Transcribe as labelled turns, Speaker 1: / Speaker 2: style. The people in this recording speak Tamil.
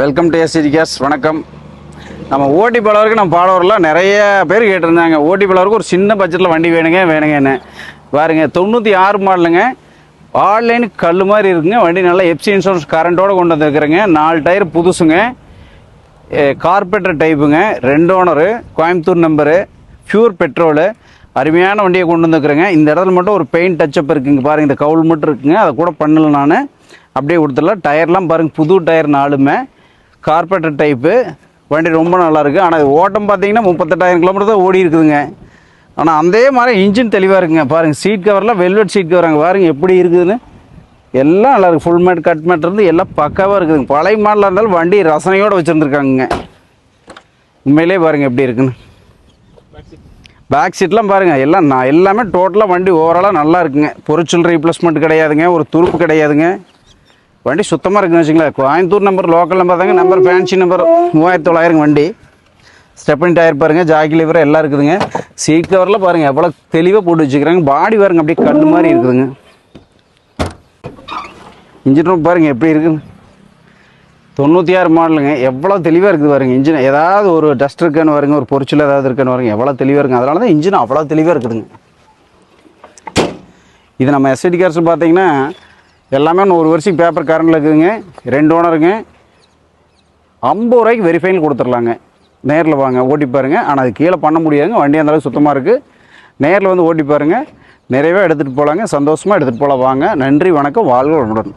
Speaker 1: வெல்கம் டு எஸ்டி கேஸ் வணக்கம். நம்ம ஓட்டி பலவருக்கு நம்ம பாடவரெலாம் நிறைய பேர் கேட்டிருந்தாங்க. ஓட்டி பலவருக்கு ஒரு சின்ன பட்ஜெட்டில் வண்டி வேணுங்க வேணுங்கன்னு. பாருங்க தொண்ணூற்றி ஆறு மாடலுங்க. ஆன்லைன் கல் மாதிரி இருக்குங்க. வண்டி நல்லா எஃப்சி இன்சூரன்ஸ் கரண்ட்டோடு கொண்டு வந்துருக்குறேங்க. நாலு டயர் புதுசுங்க. கார்பெட்டர் டைப்புங்க ரெண்டு owner Coimbatore number pure petrol அருமையான வண்டியை கொண்டு வந்துருக்குறேங்க. இந்த இடத்துல மட்டும் ஒரு பெயிண்ட் டச்சப் இருக்குங்க. பாருங்க இந்த கவுல் மட்டும் இருக்குங்க. அதை கூட பண்ணல நான். அப்படியே கொடுத்துடலாம். டயர்லாம் பாருங்கள் புது டயர் நாலுமே. கார்பரேட்டர் டைப்பு வண்டி ரொம்ப நல்லாயிருக்கு. ஆனால் இது ஓட்டம் பார்த்தீங்கன்னா முப்பத்தெட்டாயிரம் கிலோமீட்டர் தான் ஓடி இருக்குதுங்க. ஆனால் அதே மாதிரி இன்ஜின் தெளிவாக இருக்குங்க. பாருங்கள் சீட் கவர்லாம் வெல்வெட் சீட் கவராங்க பாருங்க எப்படி இருக்குதுன்னு. எல்லாம் நல்லா இருக்குது ஃபுல் மேட் கட் மேட் இருந்து எல்லாம் பக்காவாக இருக்குதுங்க. பழைய மாடலாக இருந்தாலும் வண்டி ரசனையோடு வச்சுருந்துருக்காங்க உண்மையிலே பாருங்கள் எப்படி இருக்குன்னு. பேக் சீட்லாம் பாருங்கள் எல்லாம் நான் எல்லாமே டோட்டலாக வண்டி ஓவராலாக நல்லா இருக்குங்க. பொருட்கள் ரீப்ளேஸ்மெண்ட் கிடையாதுங்க. ஒரு துருப்பு கிடையாதுங்க. வண்டி சுத்தமாக இருக்குன்னு வச்சுங்களேன் கோயம்புத்தூர் நம்பர் லோக்கல் நம்பர் தாங்க. நம்பர் ஃபேன்சி நம்பர் மூவாயிரத்தி தொள்ளாயிரம் வண்டி. ஸ்டெப்பன் டயர் பாருங்க ஜாக்கி லிவர் எல்லாம் இருக்குதுங்க. சீட் கவரில் பாருங்கள் எவ்வளோ தெளிவாக போட்டு வச்சுக்கிறாங்க. பாடி பாருங்க அப்படியே கண்ணு மாதிரி இருக்குதுங்க. இன்ஜின் ரூம் பாருங்கள் எப்படி இருக்குன்னு தொண்ணூற்றி ஆறு மாடலுங்க. எவ்வளோ தெளிவாக இருக்குது பாருங்க இன்ஜின் ஏதாவது ஒரு டஸ்ட் இருக்கான்னு பாருங்க ஒரு பொரிச்சல் ஏதாவது இருக்கான்னு வருங்க எவ்வளோ தெளிவாக இருக்குங்க. அதனால தான் இன்ஜின் அவ்வளோ தெளிவாக இருக்குதுங்க. இது நம்ம எஸ்ஐடி கார்ஸ் பார்த்தீங்கன்னா எல்லாமே ஒரு வருஷம் பேப்பர் கரண்டில் இருக்குதுங்க. ரெண்டு ஓனருங்க ஐம்பது ரூபாய்க்கு வெரிஃபைன் கொடுத்துர்லாங்க நேரில் வாங்க ஓட்டி பாருங்க. ஆனால் அது கீழே பண்ண முடியாதுங்க. வண்டி அந்தளவுக்கு சுத்தமாக இருக்குது நேரில் வந்து ஓட்டி பாருங்க. நிறைவாக எடுத்துகிட்டு போகலாங்க சந்தோஷமாக எடுத்துகிட்டு போகலாம் வாங்க. நன்றி வணக்கம். வாழ்க வளமுடன்.